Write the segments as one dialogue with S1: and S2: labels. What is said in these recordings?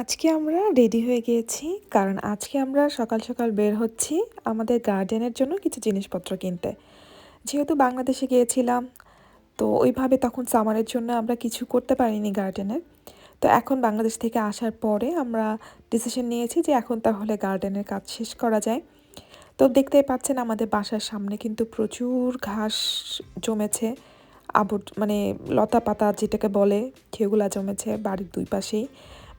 S1: আজকে আমরা রেডি হয়ে গিয়েছি, কারণ আজকে আমরা সকাল সকাল বের হচ্ছি আমাদের গার্ডেনের জন্য কিছু জিনিসপত্র কিনতে। যেহেতু বাংলাদেশে গিয়েছিলাম, তো ওইভাবে তখন সামারের জন্য আমরা কিছু করতে পারিনি গার্ডেনের তো এখন বাংলাদেশ থেকে আসার পরে আমরা ডিসিশন নিয়েছি যে এখন তাহলে গার্ডেনের কাজ শেষ করা যায়। তো দেখতেই পাচ্ছেন আমাদের বাসার সামনে কিন্তু প্রচুর ঘাস জমেছে আবর মানে লতা পাতা যেটাকে বলে, সেগুলা জমেছে বাড়ির দুই পাশেই।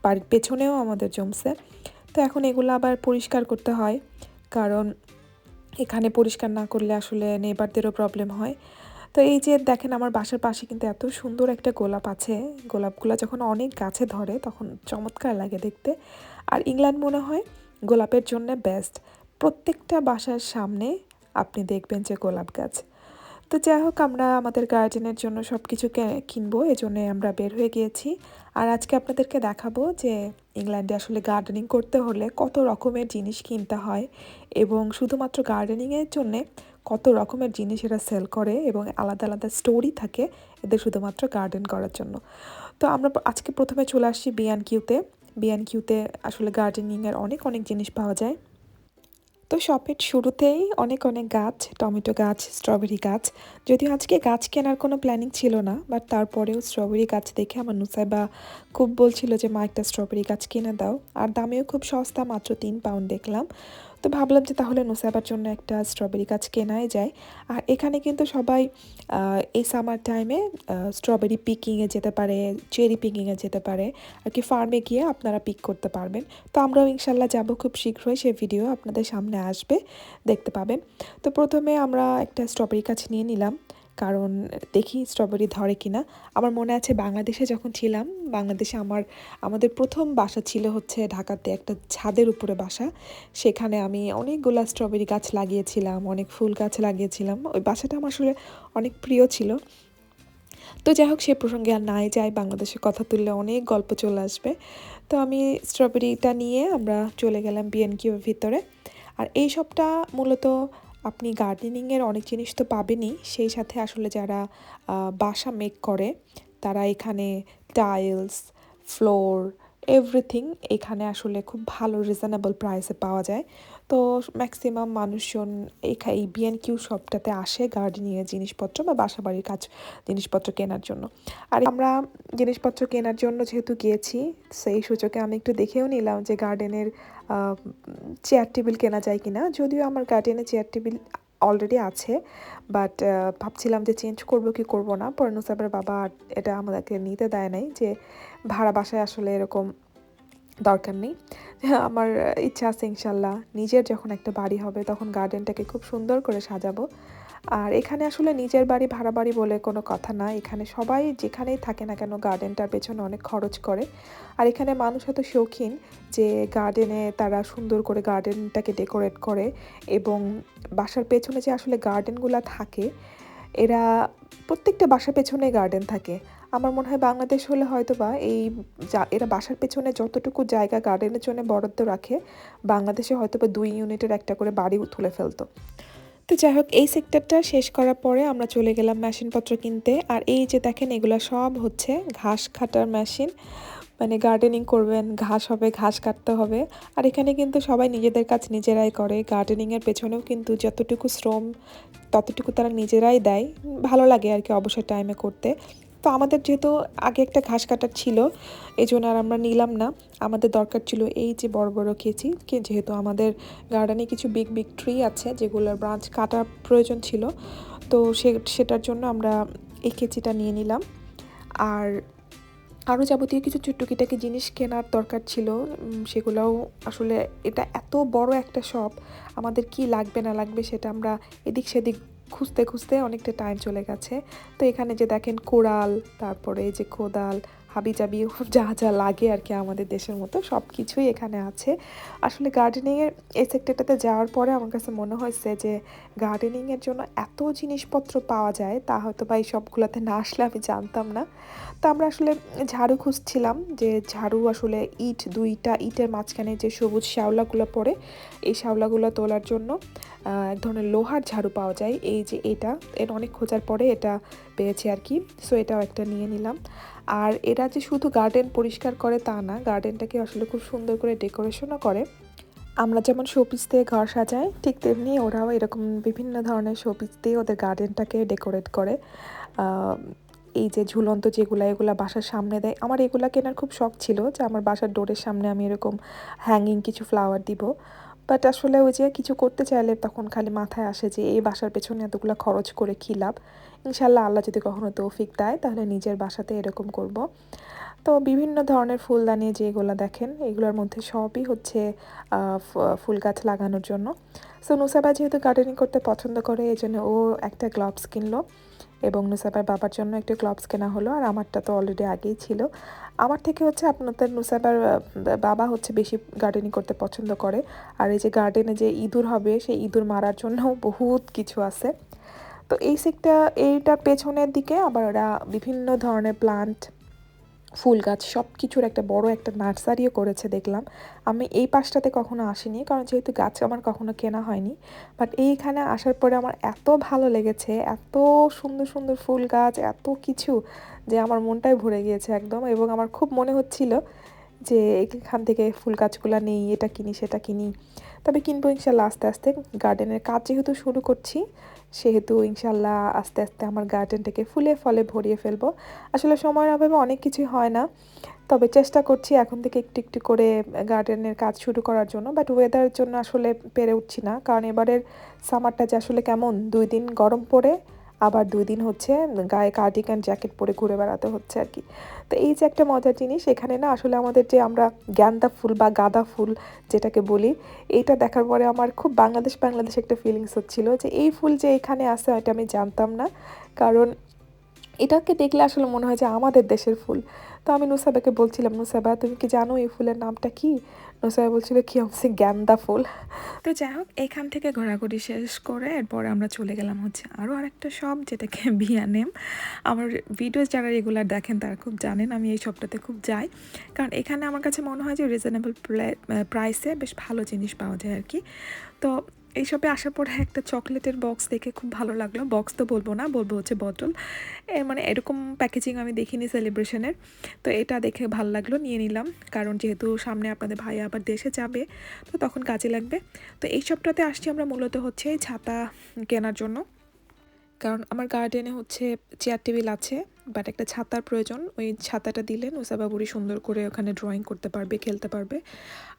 S1: বাড়ির পেছনেও আমাদের জমছে। তো এখন এগুলো আবার পরিষ্কার করতে হয়। কারণ এখানে পরিষ্কার না করলে আসলে নেবারদেরও প্রবলেম হয়। তো এই যে দেখেন আমার বাসার পাশে কিন্তু এত সুন্দর একটা গোলাপ আছে। গোলাপগুলো যখন অনেক গাছে ধরে তখন চমৎকার লাগে দেখতে। আর ইংল্যান্ড মনে হয় গোলাপের জন্য বেস্ট প্রত্যেকটা বাসার সামনে আপনি দেখবেন যে গোলাপ গাছ। তো যাই হোক, আমরা আমাদের গার্ডেনের জন্য সব কিছু কিনবো এই জন্যে আমরা বের হয়ে গিয়েছি। আর আজকে আপনাদেরকে দেখাবো যে ইংল্যান্ডে আসলে গার্ডেনিং করতে হলে কত রকমের জিনিস কিনতে হয় এবং শুধুমাত্র গার্ডেনিংয়ের জন্যে কত রকমের জিনিস এরা সেল করে এবং আলাদা আলাদা স্টোরি থাকে এদের শুধুমাত্র গার্ডেন করার জন্য। তো আমরা আজকে প্রথমে চলে আসছি বিয়ান কিউতে বিয়ান কিউতে আসলে গার্ডেনিংয়ের অনেক অনেক জিনিস পাওয়া যায়। তো শপের শুরুতেই অনেক অনেক গাছ, টমেটো গাছ, স্ট্রবেরি গাছ। যদিও আজকে গাছ কেনার কোনো প্ল্যানিং ছিল না বাট তারপরেও স্ট্রবেরি গাছ দেখে আমার নুসাইবা খুব বলছিল যে, মা, একটা স্ট্রবেরি গাছ কিনে দাও। আর দামেও খুব সস্তা, মাত্র তিন পাউন্ড দেখলাম। তো ভাবলাম যে তাহলে নোসাবার জন্য একটা স্ট্রবেরি গাছ কেনাই যায়। আর এখানে কিন্তু সবাই এই সামার টাইমে স্ট্রবেরি পিকিংয়ে যেতে পারে চেরি পিকিংয়ে যেতে পারে, আর কি ফার্মে গিয়ে আপনারা পিক করতে পারবেন। তো আমরাও ইনশাল্লাহ যাব খুব শীঘ্রই, সে ভিডিও আপনাদের সামনে আসবে, দেখতে পাবেন। তো প্রথমে আমরা একটা স্ট্রবেরি গাছ নিয়ে নিলাম। কারণ দেখি স্ট্রবেরি ধরে কিনা। আমার মনে আছে বাংলাদেশে যখন ছিলাম, বাংলাদেশে আমার, আমাদের প্রথম বাসা ছিল হচ্ছে ঢাকাতে একটা ছাদের উপরে বাসা। সেখানে আমি অনেকগুলো স্ট্রবেরি গাছ লাগিয়েছিলাম, অনেক ফুল গাছ লাগিয়েছিলাম। ওই বাসাটা আমার আসলে অনেক প্রিয় ছিল। তো যাই হোক, সে প্রসঙ্গে আর নাই, যাই বাংলাদেশের কথা তুললে অনেক গল্প চলে আসবে। তো আমি স্ট্রবেরিটা নিয়ে আমরা চলে গেলাম বিএনকিউর ভিতরে। আর এই সবটা মূলত আপনি গার্ডেনিংয়ের অনেক জিনিস তো পাবেনই। সেই সাথে আসলে যারা বাসা মেক করে, তারা এখানে টাইলস ফ্লোর এভরিথিং এখানে আসলে খুব ভালো রিজনেবল প্রাইসে পাওয়া যায়। তো ম্যাক্সিমাম মানুষজন এই বিএন কিউ শপটাতে আসে গার্ডেনিংয়ের জিনিসপত্র বা বাসা বাড়ির কাজ, জিনিসপত্র কেনার জন্য। আর আমরা জিনিসপত্র কেনার জন্য যেহেতু গিয়েছি, সেই সূচকে আমি একটু দেখেও নিলাম যে গার্ডেনের চেয়ার টেবিল কেনা যায় কিনা, যদিও আমার গার্ডেনে চেয়ার টেবিল অলরেডি আছে বাট ভাবছিলাম যে চেঞ্জ করব কি করব না। পরে নুসাবের বাবা এটা আমাদেরকে নিতে দেয় নাই যে ভাড়া বাসায় আসলে এরকম দরকার নেই। আমার ইচ্ছা আছে ইনশাল্লাহ, নিজের যখন একটা বাড়ি হবে তখন গার্ডেনটাকে খুব সুন্দর করে সাজাবো। আর এখানে আসলে নিজের বাড়ি, ভাড়া বাড়ি বলে কোনো কথা না। এখানে সবাই যেখানেই থাকে না কেন গার্ডেনটার পেছনে অনেক খরচ করে। আর এখানে মানুষ এত শৌখিন যে গার্ডেনে তারা সুন্দর করে গার্ডেনটাকে ডেকোরেট করে এবং বাসার পেছনে যে আসলে গার্ডেনগুলো থাকে, এরা প্রত্যেকটা বাসার পেছনে গার্ডেন থাকে। আমার মনে হয় বাংলাদেশ হলে হয়তো বা এই এরা বাসার পেছনে যতটুকু জায়গা গার্ডেনের জন্য বরাদ্দ রাখে, বাংলাদেশে হয়তো বা দুই ইউনিটের একটা করে বাড়ি তুলে ফেলতো। তো যাই হোক, এই সেক্টরটা শেষ করার পরে আমরা চলে গেলাম মেশিনপত্র কিনতে। আর এই যে দেখেন, এগুলো সব হচ্ছে ঘাস কাটার মেশিন। মানে গার্ডেনিং করবেন, ঘাস হবে, ঘাস কাটতে হবে। আর এখানে কিন্তু সবাই নিজেদের কাজ নিজেরাই করে। গার্ডেনিংয়ের পেছনেও কিন্তু যতটুকু শ্রম, ততটুকু তারা নিজেরাই দেয়। ভালো লাগে আর কি অবসর টাইমে করতে। তো আমাদের যেহেতু আগে একটা ঘাস কাটার ছিল, এই জন্য আর আমরা নিলাম না। আমাদের দরকার ছিল এই যে বড় বড় কেচি যেহেতু আমাদের গার্ডেনে কিছু বিগ বিগ ট্রি আছে, যেগুলোর ব্রাঞ্চ কাটার প্রয়োজন ছিল, তো সে, সেটার জন্য আমরা এই কেচিটা নিয়ে নিলাম। আর আরও যাবতীয় কিছু চুট্টুকিটাকি জিনিস কেনার দরকার ছিল সেগুলোও আসলে এটা এত বড় একটা শপ আমাদের কি লাগবে না লাগবে সেটা আমরা এদিক সেদিক খুঁজতে খুঁজতে অনেকটা টাইম চলে গেছে। তো এখানে যে দেখেন কোড়াল তারপরে যে কোদাল হাবি জাবি যা যা লাগে আর কি আমাদের দেশের মতো সব কিছুই এখানে আছে। আসলে গার্ডেনিংয়ের এই সেক্টরটাতে যাওয়ার পরে আমার কাছে মনে হয়েছে যে গার্ডেনিংয়ের জন্য এত জিনিসপত্র পাওয়া যায়, তা হয়তো বা এই সবগুলোতে না আসলে আমি জানতাম না। তো আমরা আসলে ঝাড়ু খুঁজছিলাম যে ঝাড়ু আসলে ইট, দুইটা ইটের মাঝখানে যে সবুজ শ্যাওলাগুলো পড়ে, এই শ্যাওলাগুলো তোলার জন্য এক ধরনের লোহার ঝাড়ু পাওয়া যায়। এই যে এটা, এর অনেক খোঁজার পরে এটা পেয়েছি আর কি। সো এটাও একটা নিয়ে নিলাম। আর এরা যে শুধু গার্ডেন পরিষ্কার করে তা না গার্ডেনটাকে আসলে খুব সুন্দর করে ডেকোরেশনও করে। আমরা যেমন শোপিস দিয়ে ঘর সাজাই, ঠিক তেমনি ওরাও এরকম বিভিন্ন ধরনের শোপিস দিয়ে ওদের গার্ডেনটাকে ডেকোরেট করে। এই যে ঝুলন্ত যেগুলো, এগুলো বাসার সামনে দেয়। আমার এগুলা কেনার খুব শখ ছিল যে আমার বাসার ডোরের সামনে আমি এরকম হ্যাঙ্গিং কিছু ফ্লাওয়ার দিব। বাট আসলে ওই যে কিছু করতে চাইলে তখন খালি মাথায় আসে যে এই বাসার পেছনে এতগুলো খরচ করে কী লাভ? ইনশাল্লাহ আল্লাহ যদি কখনো তৌফিক দেয়, তাহলে নিজের বাসাতে এরকম করব। তো বিভিন্ন ধরনের ফুলদানি যেগুলো দেখেন, এগুলোর মধ্যে সবই হচ্ছে ফুল গাছ লাগানোর জন্য। সো নুসাবা যেহেতু গার্ডেনিং করতে পছন্দ করে এই জন্য ও একটা গ্লাভস কিনলো এবং নুসাবার বাবার জন্য একটা গ্লাভস কেনা হলো আর আমারটা তো অলরেডি আগেই ছিল। আমার থেকে হচ্ছে আপনাদের নুসাবার বাবা হচ্ছে বেশি গার্ডেনিং করতে পছন্দ করে। আর এই যে গার্ডেনে যে ইঁদুর হবে, সেই ইঁদুর মারার জন্য বহুত কিছু আছে। তো এই সেকটা এইটার পেছনের দিকে আবার ওরা বিভিন্ন ধরনের প্লান্ট ফুল গাছ সব কিছুর একটা বড় একটা নার্সারিও করেছে দেখলাম। আমি এই পাশটাতে কখনো আসিনি, কারণ যেহেতু গাছ আমার কখনো কেনা হয়নি। বাট এইখানে আসার পরে আমার এত ভালো লেগেছে, এত সুন্দর সুন্দর ফুল গাছ, এত কিছু যে আমার মনটাই ভরে গিয়েছে একদম। এবং আমার খুব মনে হচ্ছিল যে এখান থেকে ফুল গাছগুলো নেই, এটা কিনি, সেটা কিনি। তবে কিনবো ইনশাল্লাহ আস্তে আস্তে। গার্ডেনের কাজ যেহেতু শুরু করছি, সেহেতু ইনশাল্লাহ আস্তে আস্তে আমার গার্ডেনটাকে ফুলে ফলে ভরিয়ে ফেলব। আসলে সময়ের অভাবে অনেক কিছুই হয় না, তবে চেষ্টা করছি এখন থেকে একটু একটু করে গার্ডেনের কাজ শুরু করার জন্য বাট ওয়েদারের জন্য আসলে পেরে উঠছি না। কারণ এবারের সামারটা যে আসলে কেমন? দুই দিন গরম পড়ে আবার দুই দিন হচ্ছে গায়ে কার্ডিগান জ্যাকেট পরে ঘুরে বেড়াতে হচ্ছে আর কি। তো এই যে একটা মজার জিনিস, এখানে না আসলে আমাদের যে আমরা গ্যান্দা ফুল বা গাঁদা ফুল যেটাকে বলি, এইটা দেখার পরে আমার খুব বাংলাদেশ বাংলাদেশ একটা ফিলিংস হচ্ছিল যে এই ফুল যে এখানে আসে এটা আমি জানতাম না। কারণ এটাকে দেখলে আসলে মনে হয় যে আমাদের দেশের ফুল। তো আমি নুসাবাকে বলছিলাম নুসাবা তুমি কি জানো এই ফুলের নামটা কি? নুসাবা বলছিল, কি হচ্ছে, গ্যান্দা ফুল? তো যাই হোক, এখান থেকে ঘোরাঘুরি শেষ করে এরপর আমরা চলে গেলাম হচ্ছে আরও আরেকটা শপ যেটাকে বিয়ানেম আমার ভিডিওস যারা রেগুলার দেখেন, তারা খুব জানেন আমি এই শপটাতে খুব যাই। কারণ এখানে আমার কাছে মনে হয় যে রিজনেবল প্রাইসে বেশ ভালো জিনিস পাওয়া যায় আর কি। তো এইসবে আসার পরে একটা চকলেটের বক্স দেখে খুব ভালো লাগল। বক্স তো বলব না, বলব হচ্ছে বটল। মানে এরকম প্যাকেজিং আমি দেখিনি সেলিব্রেশনের। তো এটা দেখে ভালো লাগল, নিয়ে নিলাম। কারণ যেহেতু সামনে আপনাদের ভাই আবার দেশে যাবে, তো তখন কাজে লাগবে। তো এই সবটাতে আসছি আমরা মূলত হচ্ছে ছাতা কেনার জন্য। কারণ আমার গার্ডেনে হচ্ছে চেয়ার টেবিল আছে, বাট একটা ছাতার প্রয়োজন। ওই ছাতাটা দিলেন ওসাবাবুরি সুন্দর করে ওখানে ড্রয়িং করতে পারবে, খেলতে পারবে।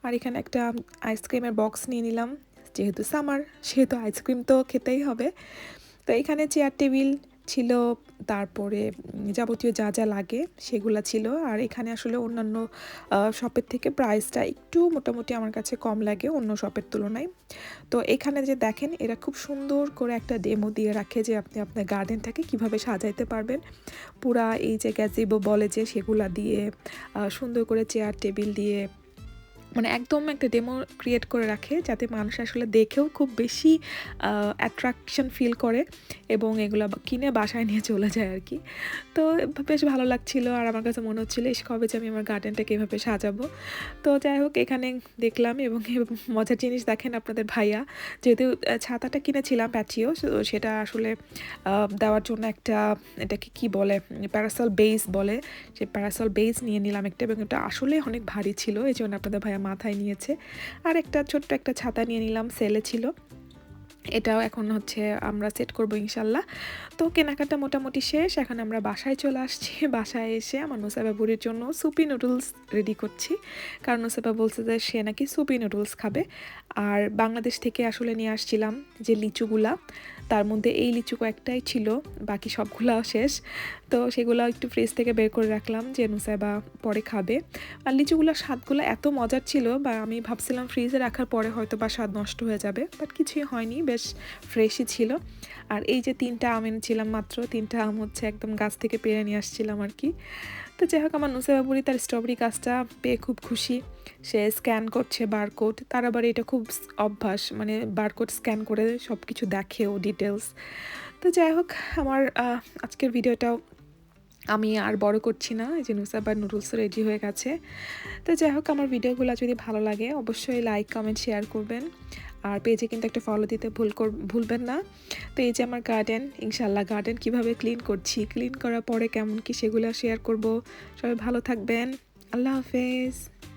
S1: আর এখানে একটা আইসক্রিমের বক্স নিয়ে নিলাম। যেহেতু সামার সেহেতু আইসক্রিম তো খেতেই হবে। তো এখানে চেয়ার টেবিল ছিল, তারপরে যাবতীয় যা যা লাগে সেগুলা ছিল। আর এখানে আসলে অন্যান্য শপের থেকে প্রাইসটা একটু মোটামুটি আমার কাছে কম লাগে অন্য শপের তুলনায়। তো এখানে যে দেখেন, এরা খুব সুন্দর করে একটা ডেমো দিয়ে রাখে যে আপনি আপনার গার্ডেনটাকে কীভাবে সাজাইতে পারবেন। পুরা এই যে গ্যাজিবো বলে যে সেগুলা দিয়ে সুন্দর করে চেয়ার টেবিল দিয়ে মানে একদম একটা ডেমো ক্রিয়েট করে রাখে যাতে মানুষ আসলে দেখেও খুব বেশি অ্যাট্রাকশন ফিল করে এবং এগুলো কিনে বাসায় নিয়ে চলে যায় আর কি তো বেশ ভালো লাগছিল আর আমার কাছে মনে হচ্ছিল এসে কবে যে আমি আমার গার্ডেনটাকে এভাবে সাজাবো? তো যাই হোক, এখানে দেখলাম এবং মজার জিনিস দেখেন আপনাদের ভাইয়া। যেহেতু ছাতাটা কিনেছিলাম প্যাচিও সেটা আসলে দেওয়ার জন্য একটা, এটাকে কি বলে প্যারাসল বেস বলে। সে প্যারাসল বেস নিয়ে নিলাম একটা এবং এটা আসলে অনেক ভারী ছিল। এই জন্য আপনাদের ভাইয়া মাথায় নিয়েছে। আর একটা ছোট্ট একটা ছাতা নিয়ে নিলাম সেলে ছিল। এটাও এখন হচ্ছে আমরা সেট করব ইনশাল্লাহ। তো কেনাকাটা মোটামুটি শেষ, এখন আমরা বাসায় চলে আসছি। বাসায় এসে আমার নোসাবা বুড়ির জন্য সুপি নুডলস রেডি করছি। কারণ নোসাবা বলছে যে সে নাকি সুপি নুডলস খাবে। আর বাংলাদেশ থেকে আসলে নিয়ে আসছিলাম যে লিচুগুলা। তার মধ্যে এই লিচু কয়েকটাই ছিল, বাকি সবগুলো শেষ। তো সেগুলো একটু ফ্রিজ থেকে বের করে রাখলাম যে নুসাইবা পরে খাবে। আর লিচুগুলোর স্বাদগুলো এত মজার ছিল, বা আমি ভাবছিলাম ফ্রিজে রাখার পরে হয়তো বা স্বাদ নষ্ট হয়ে যাবে বাট কিছুই হয়নি, বেশ ফ্রেশই ছিল। আর এই যে তিনটা আম এনেছিলাম মাত্র, তিনটা আম হচ্ছে একদম গাছ থেকে পেরে নিয়ে আসছিলাম আর কি। তো যাই হোক, আমার নুসাইবা তার স্ট্রবেরি গাছটা পেয়ে খুব খুশি। সে স্ক্যান করছে বারকোড তার আবার এটা খুব অভ্যাস মানে বারকোড স্ক্যান করে সব কিছু দেখে ও ডিটেলস তো যাই হোক, আমার আজকের ভিডিওটাও আমি আর বড় করছি না, এই যে নুসাবার নুডলস রেডি হয়ে গেছে। তো যাই হোক, আমার ভিডিওগুলো যদি ভালো লাগে, অবশ্যই লাইক কমেন্ট শেয়ার করবেন। আর পেজে কিন্তু একটা ফলো দিতে ভুল কর, ভুলবেন না। তো এই যে আমার গার্ডেন ইনশাল্লাহ গার্ডেন কীভাবে ক্লিন করছি ক্লিন করার পরে কেমন কি সেগুলো শেয়ার করব। সবাই ভালো থাকবেন। আল্লাহ হাফেজ।